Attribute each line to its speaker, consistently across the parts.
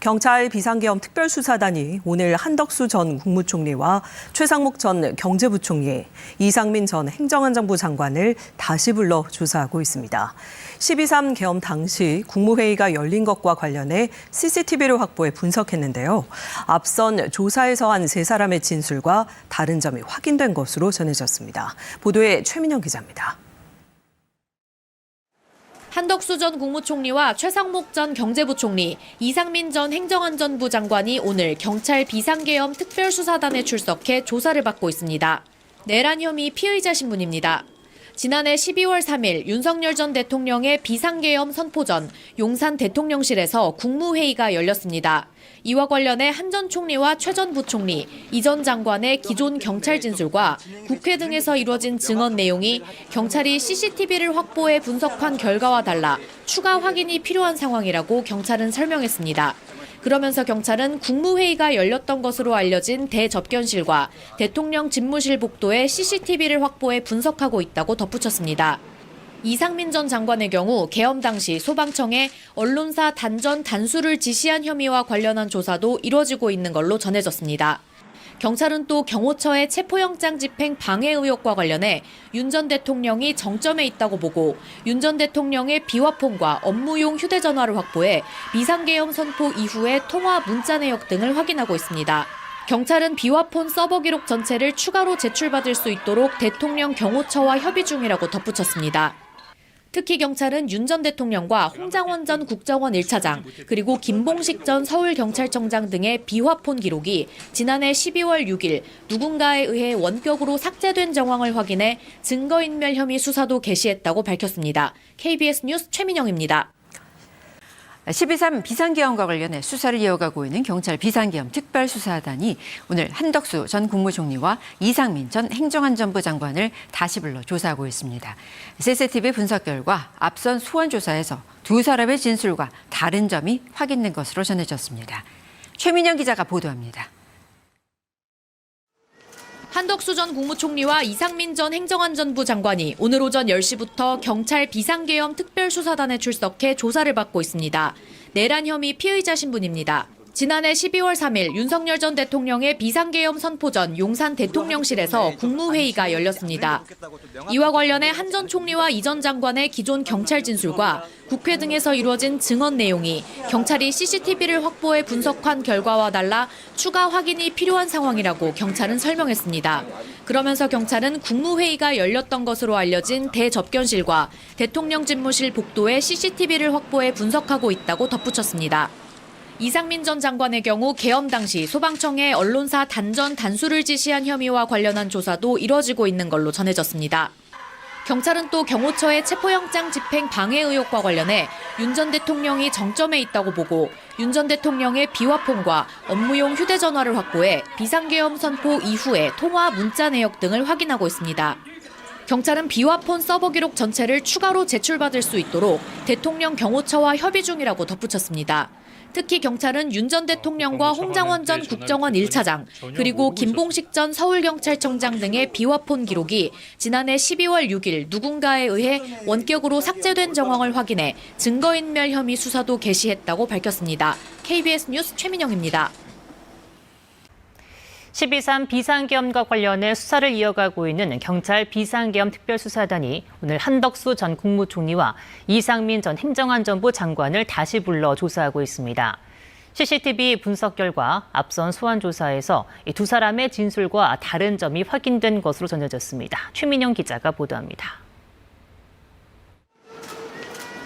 Speaker 1: 경찰 비상계엄 특별수사단이 오늘 한덕수 전 국무총리와 최상목 전 경제부총리, 이상민 전 행정안전부 장관을 다시 불러 조사하고 있습니다. 12.3 계엄 당시 국무회의가 열린 것과 관련해 CCTV를 확보해 분석했는데요. 앞선 조사에서 한 세 사람의 진술과 다른 점이 확인된 것으로 전해졌습니다. 보도에 최민영 기자입니다.
Speaker 2: 한덕수 전 국무총리와 최상목 전 경제부총리, 이상민 전 행정안전부 장관이 오늘 경찰 비상계엄 특별수사단에 출석해 조사를 받고 있습니다. 내란 혐의 피의자 신분입니다. 지난해 12월 3일 윤석열 전 대통령의 비상계엄 선포 전 용산 대통령실에서 국무회의가 열렸습니다. 이와 관련해 한 전 총리와 최 전 부총리, 이 전 장관의 기존 경찰 진술과 국회 등에서 이뤄진 증언 내용이 경찰이 CCTV를 확보해 분석한 결과와 달라 추가 확인이 필요한 상황이라고 경찰은 설명했습니다. 그러면서 경찰은 국무회의가 열렸던 것으로 알려진 대접견실과 대통령 집무실 복도에 CCTV를 확보해 분석하고 있다고 덧붙였습니다. 이상민 전 장관의 경우 계엄 당시 소방청에 언론사 단전 단수를 지시한 혐의와 관련한 조사도 이뤄지고 있는 걸로 전해졌습니다. 경찰은 또 경호처의 체포영장 집행 방해 의혹과 관련해 윤 전 대통령이 정점에 있다고 보고 윤 전 대통령의 비화폰과 업무용 휴대전화를 확보해 비상계엄 선포 이후의 통화 문자 내역 등을 확인하고 있습니다. 경찰은 비화폰 서버 기록 전체를 추가로 제출받을 수 있도록 대통령 경호처와 협의 중이라고 덧붙였습니다. 특히 경찰은 윤 전 대통령과 홍장원 전 국정원 1차장 그리고 김봉식 전 서울경찰청장 등의 비화폰 기록이 지난해 12월 6일 누군가에 의해 원격으로 삭제된 정황을 확인해 증거인멸 혐의 수사도 개시했다고 밝혔습니다. KBS 뉴스 최민영입니다.
Speaker 3: 12.3 비상계엄과 관련해 수사를 이어가고 있는 경찰 비상계엄 특별수사단이 오늘 한덕수 전 국무총리와 이상민 전 행정안전부 장관을 다시 불러 조사하고 있습니다. CCTV 분석 결과 앞선 소환 조사에서 두 사람의 진술과 다른 점이 확인된 것으로 전해졌습니다. 최민영 기자가 보도합니다.
Speaker 2: 한덕수 전 국무총리와 이상민 전 행정안전부 장관이 오늘 오전 10시부터 경찰 비상계엄 특별수사단에 출석해 조사를 받고 있습니다. 내란 혐의 피의자 신분입니다. 지난해 12월 3일 윤석열 전 대통령의 비상계엄 선포 전 용산 대통령실에서 국무회의가 열렸습니다. 이와 관련해 한 전 총리와 이 전 장관의 기존 경찰 진술과 국회 등에서 이루어진 증언 내용이 경찰이 CCTV를 확보해 분석한 결과와 달라 추가 확인이 필요한 상황이라고 경찰은 설명했습니다. 그러면서 경찰은 국무회의가 열렸던 것으로 알려진 대접견실과 대통령 집무실 복도에 CCTV를 확보해 분석하고 있다고 덧붙였습니다. 이상민 전 장관의 경우 계엄 당시 소방청에 언론사 단전 단수를 지시한 혐의와 관련한 조사도 이뤄지고 있는 걸로 전해졌습니다. 경찰은 또 경호처의 체포영장 집행 방해 의혹과 관련해 윤 전 대통령이 정점에 있다고 보고 윤 전 대통령의 비화폰과 업무용 휴대전화를 확보해 비상계엄 선포 이후에 통화 문자 내역 등을 확인하고 있습니다. 경찰은 비화폰 서버 기록 전체를 추가로 제출받을 수 있도록 대통령 경호처와 협의 중이라고 덧붙였습니다. 특히 경찰은 윤 전 대통령과 홍장원 전 국정원 1차장 그리고 김봉식 전 서울경찰청장 등의 비화폰 기록이 지난해 12월 6일 누군가에 의해 원격으로 삭제된 정황을 확인해 증거인멸 혐의 수사도 개시했다고 밝혔습니다. KBS 뉴스 최민영입니다.
Speaker 4: 12.3 비상계엄과 관련해 수사를 이어가고 있는 경찰 비상계엄 특별수사단이 오늘 한덕수 전 국무총리와 이상민 전 행정안전부 장관을 다시 불러 조사하고 있습니다. CCTV 분석 결과 앞선 소환 조사에서 이두 사람의 진술과 다른 점이 확인된 것으로 전해졌습니다. 최민영 기자가 보도합니다.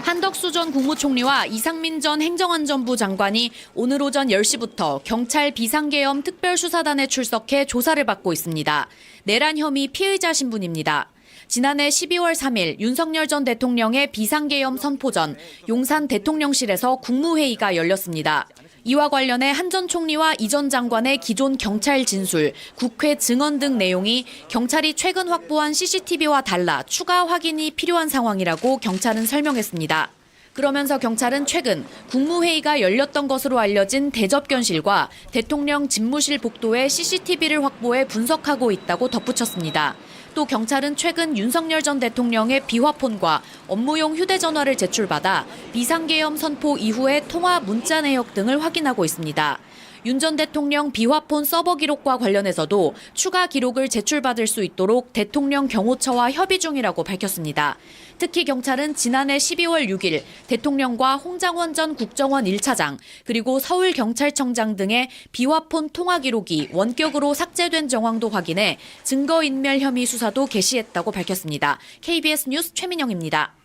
Speaker 2: 한덕수 전 국무총리와 이상민 전 행정안전부 장관이 오늘 오전 10시부터 경찰 비상계엄 특별수사단에 출석해 조사를 받고 있습니다. 내란 혐의 피의자 신분입니다. 지난해 12월 3일 윤석열 전 대통령의 비상계엄 선포 전 용산 대통령실에서 국무회의가 열렸습니다. 이와 관련해 한 전 총리와 이 전 장관의 기존 경찰 진술, 국회 증언 등 내용이 경찰이 최근 확보한 CCTV와 달라 추가 확인이 필요한 상황이라고 경찰은 설명했습니다. 그러면서 경찰은 최근 국무회의가 열렸던 것으로 알려진 대접견실과 대통령 집무실 복도에 CCTV를 확보해 분석하고 있다고 덧붙였습니다. 또 경찰은 최근 윤석열 전 대통령의 비화폰과 업무용 휴대전화를 제출받아 비상계엄 선포 이후의 통화 문자 내역 등을 확인하고 있습니다. 윤 전 대통령 비화폰 서버 기록과 관련해서도 추가 기록을 제출받을 수 있도록 대통령 경호처와 협의 중이라고 밝혔습니다. 특히 경찰은 지난해 12월 6일 대통령과 홍장원 전 국정원 1차장 그리고 서울경찰청장 등의 비화폰 통화 기록이 원격으로 삭제된 정황도 확인해 증거인멸 혐의 수사도 개시했다고 밝혔습니다. KBS 뉴스 최민영입니다.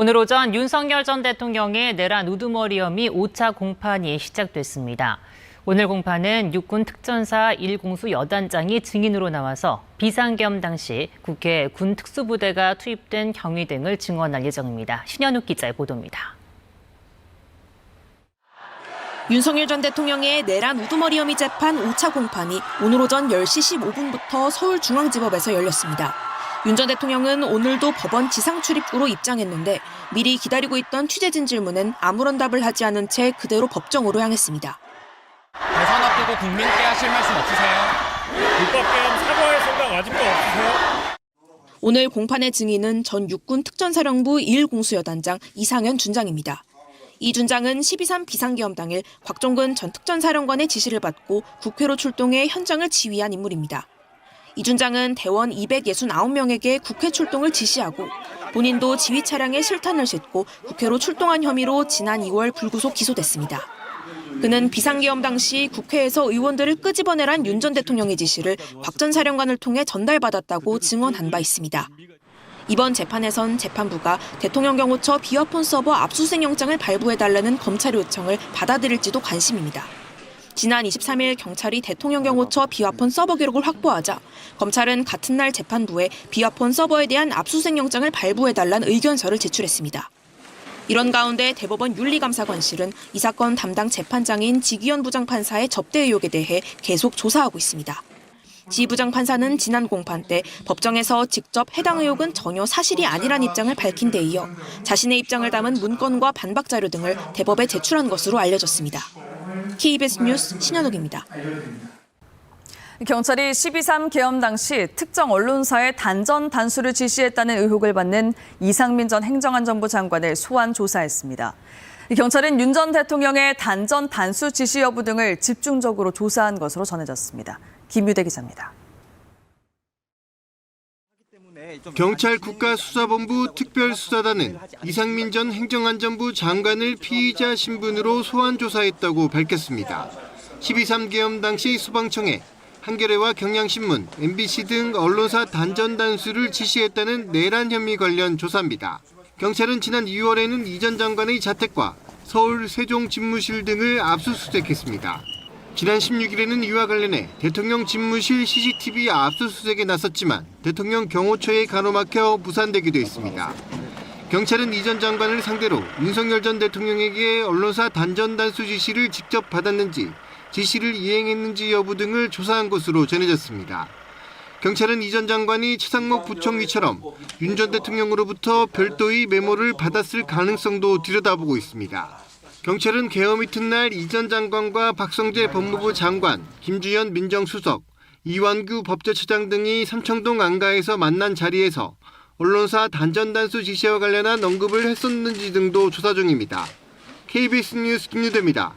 Speaker 4: 오늘 오전 윤석열 전 대통령의 내란 우두머리 혐의 5차 공판이 시작됐습니다. 오늘 공판은 육군 특전사 1공수 여단장이 증인으로 나와서 비상겸 당시 국회 군 특수부대가 투입된 경위 등을 증언할 예정입니다. 신현욱 기자의 보도입니다.
Speaker 5: 윤석열 전 대통령의 내란 우두머리 혐의 재판 5차 공판이 오늘 오전 10시 15분부터 서울중앙지법에서 열렸습니다. 윤 전 대통령은 오늘도 법원 지상 출입구로 입장했는데 미리 기다리고 있던 취재진 질문엔 아무런 답을 하지 않은 채 그대로 법정으로 향했습니다.
Speaker 6: 대선 앞두고 국민께 하실 말씀 없으세요?
Speaker 7: 불법 계엄 사과할 생각 아직도 없으세요?
Speaker 5: 오늘 공판의 증인은 전 육군 특전사령부 1공수여단장 이상현 준장입니다. 이 준장은 12.3 비상계엄 당일 곽종근 전 특전사령관의 지시를 받고 국회로 출동해 현장을 지휘한 인물입니다. 이 준장은 대원 269명에게 국회 출동을 지시하고 본인도 지휘 차량에 실탄을 싣고 국회로 출동한 혐의로 지난 2월 불구속 기소됐습니다. 그는 비상계엄 당시 국회에서 의원들을 끄집어내란 윤 전 대통령의 지시를 곽 전 사령관을 통해 전달받았다고 증언한 바 있습니다. 이번 재판에선 재판부가 대통령 경호처 비화폰 서버 압수수색 영장을 발부해달라는 검찰의 요청을 받아들일지도 관심입니다. 지난 23일 경찰이 대통령 경호처 비화폰 서버 기록을 확보하자 검찰은 같은 날 재판부에 비화폰 서버에 대한 압수수색 영장을 발부해달라는 의견서를 제출했습니다. 이런 가운데 대법원 윤리감사관실은 이 사건 담당 재판장인 지기현 부장판사의 접대 의혹에 대해 계속 조사하고 있습니다. 지 부장판사는 지난 공판 때 법정에서 직접 해당 의혹은 전혀 사실이 아니란 입장을 밝힌 데 이어 자신의 입장을 담은 문건과 반박 자료 등을 대법에 제출한 것으로 알려졌습니다. KBS 뉴스 신현욱입니다.
Speaker 8: 경찰이 12.3 계엄 당시 특정 언론사의 단전 단수를 지시했다는 의혹을 받는 이상민 전 행정안전부 장관을 소환 조사했습니다. 경찰은 윤 전 대통령의 단전 단수 지시 여부 등을 집중적으로 조사한 것으로 전해졌습니다. 김유대 기자입니다.
Speaker 9: 경찰 국가수사본부 특별수사단은 이상민 전 행정안전부 장관을 피의자 신분으로 소환 조사했다고 밝혔습니다. 12.3 계엄 당시 소방청에 한겨레와 경향신문, MBC 등 언론사 단전 단수를 지시했다는 내란 혐의 관련 조사입니다. 경찰은 지난 2월에는 이 전 장관의 자택과 서울 세종 집무실 등을 압수수색했습니다. 지난 16일에는 이와 관련해 대통령 집무실 CCTV 압수수색에 나섰지만 대통령 경호처에 가로막혀 무산되기도 했습니다. 경찰은 이 전 장관을 상대로 윤석열 전 대통령에게 언론사 단전 단수 지시를 직접 받았는지 지시를 이행했는지 여부 등을 조사한 것으로 전해졌습니다. 경찰은 이 전 장관이 최상목 부총리처럼 윤 전 대통령으로부터 별도의 메모를 받았을 가능성도 들여다보고 있습니다. 경찰은 계엄 이튿날 이전 장관과 박성재 법무부 장관, 김주현 민정수석, 이완규 법제처장 등이 삼청동 안가에서 만난 자리에서 언론사 단전단수 지시와 관련한 언급을 했었는지 등도 조사 중입니다. KBS 뉴스 김유대입니다.